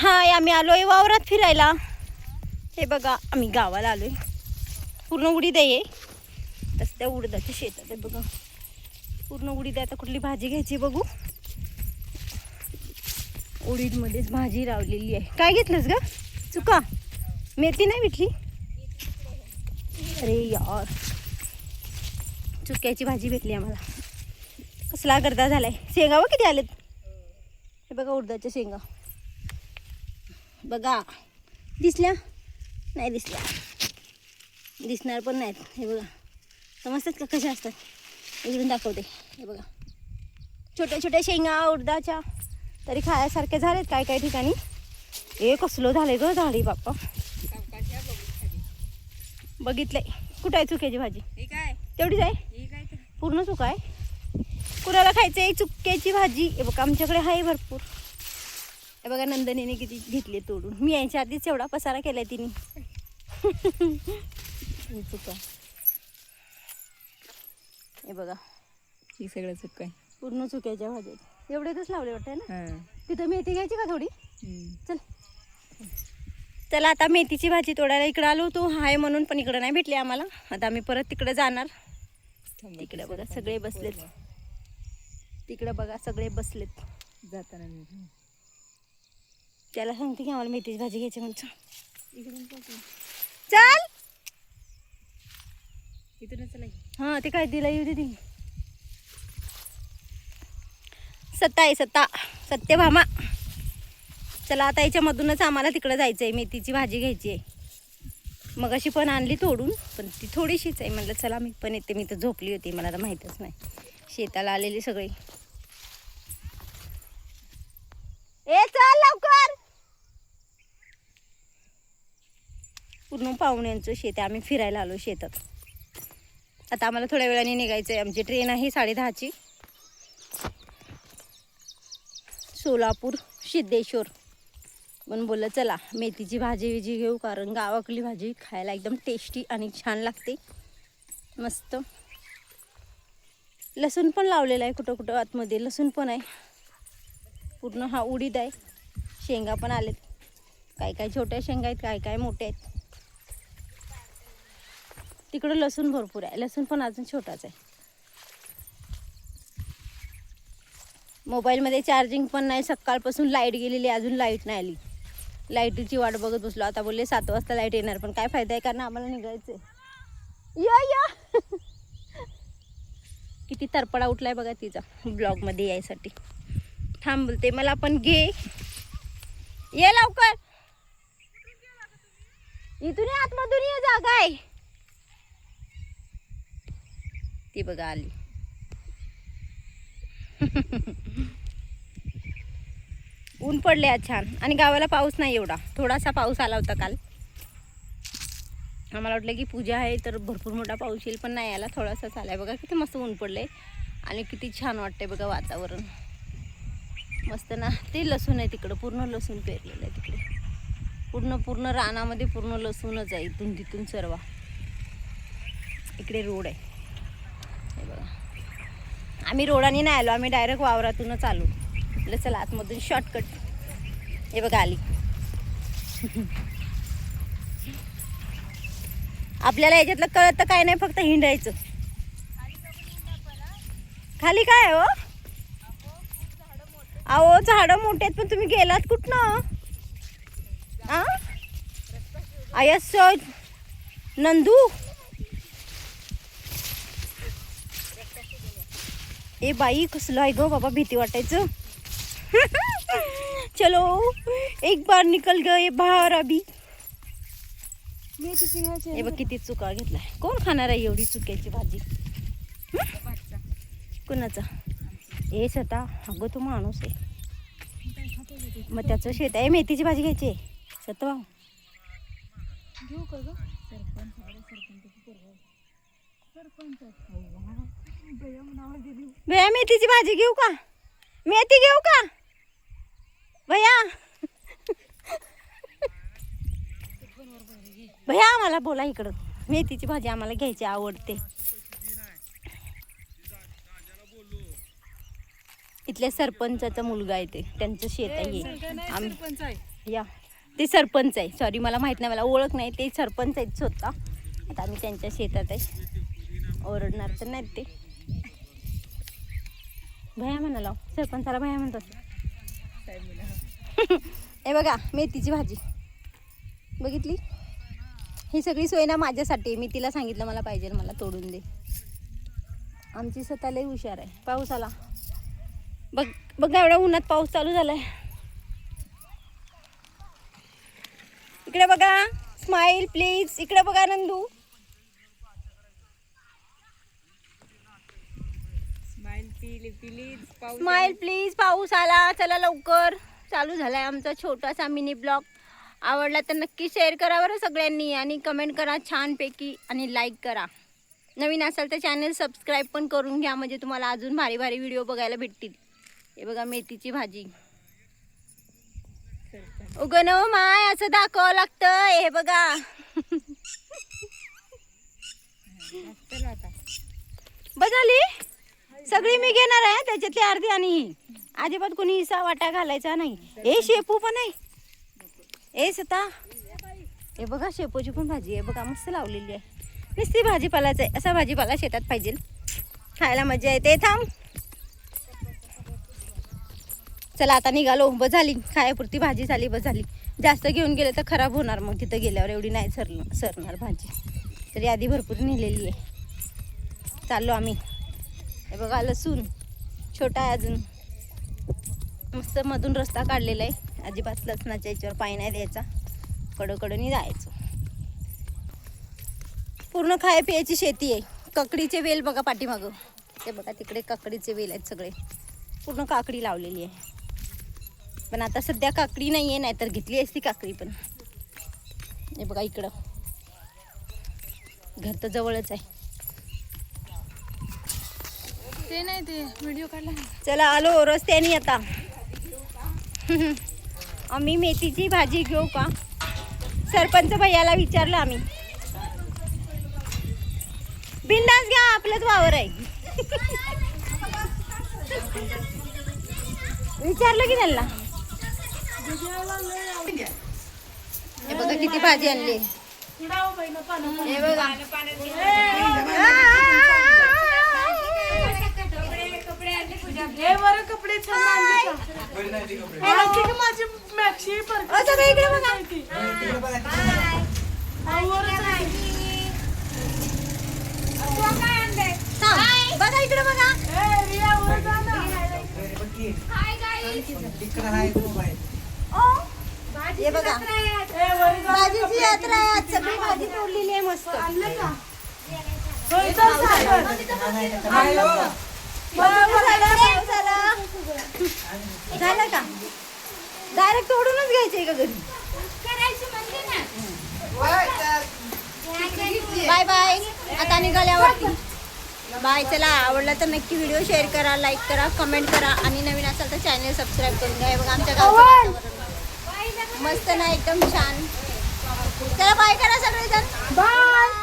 हाय आम्ही आलोय वावरात फिरायला. हे बघा आम्ही गावाला आलोय. पूर्ण उडीद आहे तसं त्या उडदाच्या शेतात आहे बघा. पूर्ण उडीद आहे आता कुठली भाजी घ्यायची बघू. उडीदमध्येच भाजी लावलेली आहे. काय घेतलंस ग? चुका. मेथी नाही भेटली? अरे यार. चुक्याची भाजी भेटली आम्हाला. कसला गर्दा झालाय. शेंगा व किती आलेत. हे बघा उडदाच्या शेंगा. बघा. दिसल्या? नाही दिसल्या. दिसणार पण नाहीत. हे बघा. समजतात का कशा असतात? इकडून दाखवते. हे बघा. छोट्या छोट्या शेंगा उडदाच्या. तरी खायासारख्या झालेत काय काय ठिकाणी. हे कसलं झालंय ग झाडी बाप्पा. बघितलंय. कुठं आहे चुक्याची भाजी? तेवढीच आहे? पूर्ण चुका आहे? कुणाला खायचं आहे चुक्याची भाजी? हे बघा आमच्याकडे आहे भरपूर. हे बघा नंदनीने किती घेतली तोडून. मी यायच्या आधीच एवढा पसारा केलाय तिने. चुका हे बघा. ही सगळं चुक आहे. पूर्ण चुक्याच्या भाज्या एवढेच लावले वाटतं ना? हां. तिथं मेथी घ्यायची का थोडी. चल. चला आता मेथीची भाजी तोडायला इकडं आलो होतो. हाय म्हणून पण इकडं नाही भेटली आम्हाला. आता आम्ही परत तिकडे जाणार. तिकडे बघा सगळे बसलेत. तिकडे बघा सगळे बसलेत. जाताना त्याला सांगते की आम्हाला मेथीची भाजी घ्यायची म्हणतो. चल. हां ते काय दिला येऊ दे ती सत्ता आहे सत्ता. सत्यभामा चला आता याच्यामधूनच आम्हाला तिकडे जायचं आहे. मेथीची भाजी घ्यायची आहे. मग अशी पण आणली तोडून पण ती थोडीशीच आहे. म्हणलं चला मी पण येते. मी तर झोपली होती मला तर माहीतच नाही. शेताला आलेली सगळी. ए चल लवकर. पूर्ण पाहुण्यांचं शेत आहे. आम्ही फिरायला आलो शेतात. आता आम्हाला थोड्या वेळाने निघायचं आहे आमची ट्रेन आहे साडेदहाची. सोलापूर सिद्धेश्वर. म्हणून बोललं चला मेथीची भाजी विजी घेऊ कारण गावाकडली भाजी खायला एकदम टेस्टी आणि छान लागते. मस्त. लसूण पण लावलेलं आहे कुठं कुठं आतमध्ये. लसूण पण आहे. पूर्ण हा उडीद आहे. शेंगा पण आलेत. काय काय छोट्या शेंगा आहेत काय काय मोठ्या आहेत. तिकडं लसूण भरपूर आहे. लसूण पण अजून छोटाच आहे. मोबाईलमध्ये चार्जिंग पण नाही. सकाळपासून लाइट गेलेली आहे, अजून लाइट नाही आली. लाईटीची वाट बघत बसलो. आता बोलले सात वाजता लाइट येणार. पण काय फायदा आहे? कारण आम्हाला निघायचं आहे या या. किती तरपडा उठलाय बघा तिचा. ब्लॉगमध्ये यायसाठी. थांब बोलते. मला पण घे. ये लवकर. इथून आतमधून ये जागा आहे ती बघा आली. ऊन पडले आज छान. आणि गावाला पाऊस नाही एवढा. थोडासा पाऊस आला होता काल. आम्हाला वाटलं की पूजा आहे तर भरपूर मोठा पाऊस येईल पण नाही आला. थोडासाच आलाय. बघा किती मस्त ऊन पडले आणि किती छान वाटतंय बघा वातावरण. मस्त ना. ते लसूण आहे तिकडं. पूर्ण लसूण पेरलेलं आहे तिकडे. पूर्ण पूर्ण रानामध्ये पूर्ण लसूणच आहे इथून तिथून सर्व. इकडे रोड आहे. बघा आम्ही रोडाने नाही आलो आम्ही डायरेक्ट वावरातूनच आलो. म्हटलं चला आतमधून शॉर्टकट हे बघा आली. आपल्याला याच्यातलं कळत तर काय नाही फक्त हिंडायचं. खाली काय हो? अहो झाडं मोठे आहेत पण तुम्ही गेलात कुठनं? आयस नंदू? ए बाई कसलं आहे ग? बाबा भीती वाटायचं. चलो एक बार निकल गए बाहर अभी. हे बघ किती चुका घेतलाय. कोण खाणार आहे एवढी चुक्याची भाजी? कुणाचा? ए सता अगं तो माणूस आहे. मग त्याचं शेत आहे मेथीची भाजी घ्यायची आहे. सतवा घेऊ का सरपंच सरपंच. भैया मेथीची भाजी घेऊ का? मेथी घेऊ का? भैया. भैया आम्हाला बोला इकडं. मेथीची भाजी आम्हाला घ्यायची आवडते. इथल्या सरपंचाचा मुलगा आहे ते. त्यांचं शेत आहे आहे या. ते सरपंच आहे. सॉरी मला माहीत नाही. मला ओळख नाही. ते सरपंच आहेत स्वतः. आता आम्ही त्यांच्या शेतात आहे. ओरडणार तर नाहीत ते. भया म्हणाला. सरपंचाला भया म्हणतात. हे बघा मेथीची भाजी. बघितली? ही सगळी सोय ना माझ्यासाठी. आहे. मी तिला सांगितलं मला पाहिजे मला तोडून दे. आमची स्वतः लई हुशार आहे. पाऊस आला. बघ बघा एवढ्या उन्हात पाऊस चालू झालाय. इकडे बघा. स्माइल प्लीज इकडे बघा नंदू. स्माइल पिली प्लीज पाऊस स्माइल प्लीज पाऊस आला. चला लवकर. चालू झालाय आमचा छोटासा मिनी ब्लॉग आवडला तर नक्की शेअर करा बरं सगळ्यांनी आणि कमेंट करा छानपैकी आणि लाईक करा. नवीन असाल तर चॅनल सबस्क्राईब पण करून घ्या. म्हणजे तुम्हाला अजून भारी भारी व्हिडिओ बघायला भेटतील. हे बघा मेथीची भाजी. उगन माय असं दाखवावं लागतं. हे बघा. बजाली सगळी मी घेणार आहे त्याच्यातली अर्धी आणि ही. अजिबात कोणी हिस्सा वाटा घालायचा नाही. ए शेपू पण आहे. ए सता. हे बघा शेपूची पण भाजी आहे. बघा मस्त लावलेली आहे. नुसती भाजीपालाच आहे. असा भाजीपाला शेतात पाहिजे. खायला मजा येते. थांब. चला आता निघालो. बस झाली. खायापुरती भाजी झाली बस झाली. जास्त घेऊन गेले तर खराब होणार मग. तिथं गेल्यावर एवढी नाही सर सरणार भाजी. तरी आधी भरपूर नेलेली आहे. चाललो आम्ही. हे बघा लसूण. छोटा आहे अजून. मस्त मधून रस्ता काढलेला आहे. अजिबात लसणाच्या याच्यावर पाय नाही द्यायचा. कडकडून जायचं. पूर्ण खाय पियाची शेती आहे. ककडीचे वेल बघा पाठीमागं. ते बघा तिकडे काकडीचे वेल आहेत सगळे. पूर्ण काकडी लावलेली आहे. पण आता सध्या काकडी नाही आहे नाहीतर घेतली असती काकडी पण. हे बघा इकडं. घर तर जवळच आहे. ते नाही ते व्हिडिओ काढला चला आलो रस्त्याने आता. आम्ही मेथीची भाजी घेऊ का? सरपंच भैयाला विचारलं आम्ही. बिंदास घ्या आपलंच वावर आहे. विचारलं की त्यांना? हे बघा किती भाजी आणली. हे बघा. हे बरं कपडे छान आणले का? माहिती का माझी मॅक्सी परत असं काय इकडे बघा. थांब. बघा इकडे बघा. हे बघा. भाजीची यात्रा आहे. आज सगळी भाजी तोडलेली आहे मस्त. झालं का? डायरेक्ट तोडूनच घ्यायचंय का घरी? बाय बाय आता निघाल्यावरती. बाय चला. आवडला तर नक्की व्हिडिओ शेअर करा लाईक करा कमेंट करा. आणि नवीन असाल तर चॅनल सबस्क्राईब करून घ्या. बघा आमच्या गावचं वातावरण. मस्त ना एकदम छान. चला बाय करा सगळेजण. बाय